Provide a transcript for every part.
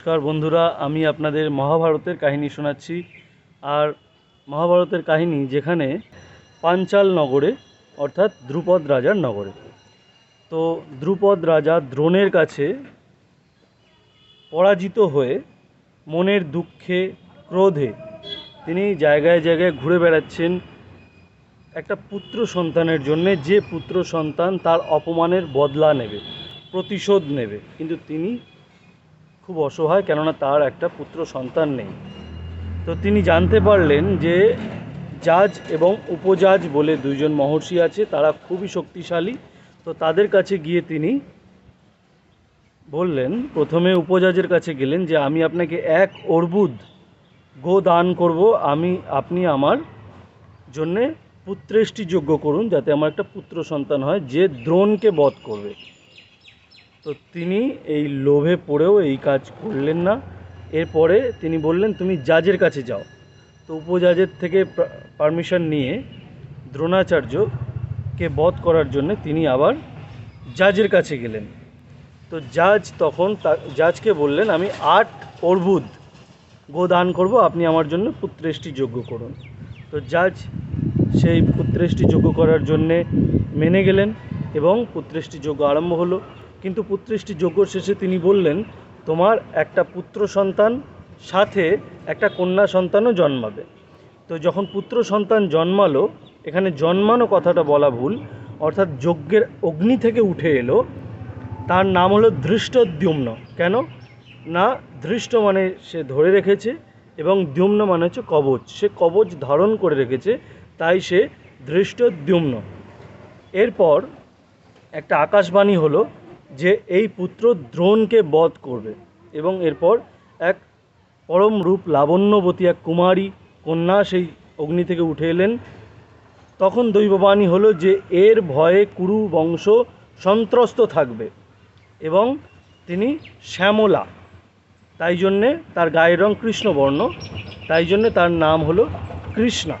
নমস্কার বন্ধুরা, আমি আপনাদের মহাভারতের কাহিনী শোনাচ্ছি। আর মহাভারতের কাহিনী যেখানে পাঞ্চাল নগরে, অর্থাৎ দ্রুপদ রাজার নগরে। তো দ্রুপদ রাজা দ্রোণের কাছে পরাজিত হয়ে মনের দুঃখে, ক্রোধে তিনি জায়গায় জায়গায় ঘুরে বেড়াচ্ছেন। একটা পুত্র সন্তানের জন্যে যে পুত্র সন্তান তার অপমানের বদলা নেবে, প্রতিশোধ নেবে, কিন্তু তিনি খুব অসহায়, কেননা তার একটা পুত্র সন্তান নেই। তো তিনি জানতে পারলেন যে জাজ এবং উপজাজ বলে দুইজন মহর্ষি আছে, তারা খুবই শক্তিশালী। তো তাদের কাছে গিয়ে তিনি বললেন, প্রথমে উপজাজের কাছে গেলেন যে, আমি আপনাকে এক অর্বুদ গো দান করব। আমি, আপনি আমার জন্যে পুত্রেষ্টি যোগ্য করুন, যাতে আমার একটা পুত্র সন্তান হয় যে দ্রোণকে বধ করবে। তো তিনি এই লোভে পড়েও এই কাজ করলেন না। এরপরে তিনি বললেন, তুমি জাজের কাছে যাও। তো উপজাজের থেকে পারমিশন নিয়ে দ্রোণাচার্যকে বধ করার জন্য তিনি আবার জাজের কাছে গেলেন। তো জাজ তখন জাজকে বললেন, আমি আট অর্বুদ গোদান করব, আপনি আমার জন্য পুত্রেষ্টি যোগ্য করুন। তো জাজ সেই পুত্রেষ্টি যোগ্য করার জন্যে মেনে গেলেন এবং পুত্রেষ্টি যোগ্য আরম্ভ হলো। কিন্তু পুত্রেষ্টি যোগ্য শেষে তিনি বললেন, তোমার একটা পুত্র সন্তান, সাথে একটা কন্যা সন্তানও জন্মাবে। তো যখন পুত্র সন্তান জন্মালো, এখানে জন্মানো কথাটা বলা ভুল, অর্থাৎ যজ্ঞের অগ্নি থেকে উঠে এলো, তার নাম হলো ধৃষ্টদ্যুম্ন। কেন? না, ধৃষ্ট মানে সে ধরে রেখেছে এবং দ্যুম্ন মানে হচ্ছে কবচ। সে কবচ ধারণ করে রেখেছে, তাই সে ধৃষ্টদ্যুম্ন। এরপর একটা আকাশবাণী হলো যে এই পুত্র দ্রোণকে বধ করবে এবং এরপর এক পরম রূপ লাবণ্যবতী এক কুমারী কন্যা সেই অগ্নি থেকে উঠে এলেন। তখন দৈববাণী হলো যে এর ভয়ে কুরু বংশ সন্ত্রস্ত থাকবে এবং তিনি শ্যামলা। তাই জন্যে তার গায়ের রং কৃষ্ণবর্ণ, তাই জন্যে তার নাম হলো কৃষ্ণা।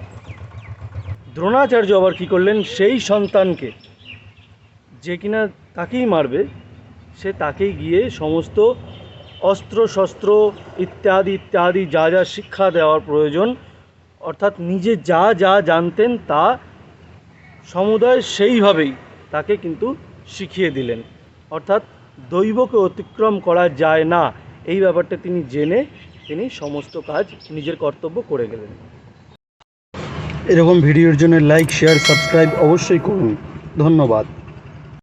দ্রোণাচার্য আবার কী করলেন? সেই সন্তানকে যে কিনা তাকেই মারবে, সে তাকেই গিয়ে সমস্ত অস্ত্র শস্ত্র ইত্যাদি ইত্যাদি যা যা শিক্ষা দেওয়ার প্রয়োজন, অর্থাৎ নিজে যা যা জানতেন তা সমুদায় সেইভাবেই তাকে কিন্তু শিখিয়ে দিলেন। অর্থাৎ দৈবকে অতিক্রম করা যায় না, এই ব্যাপারটা তিনি জেনে তিনি সমস্ত কাজ নিজের কর্তব্য করে গেলেন। এরকম ভিডিওর জন্য লাইক শেয়ার সাবস্ক্রাইব অবশ্যই করুন। ধন্যবাদ।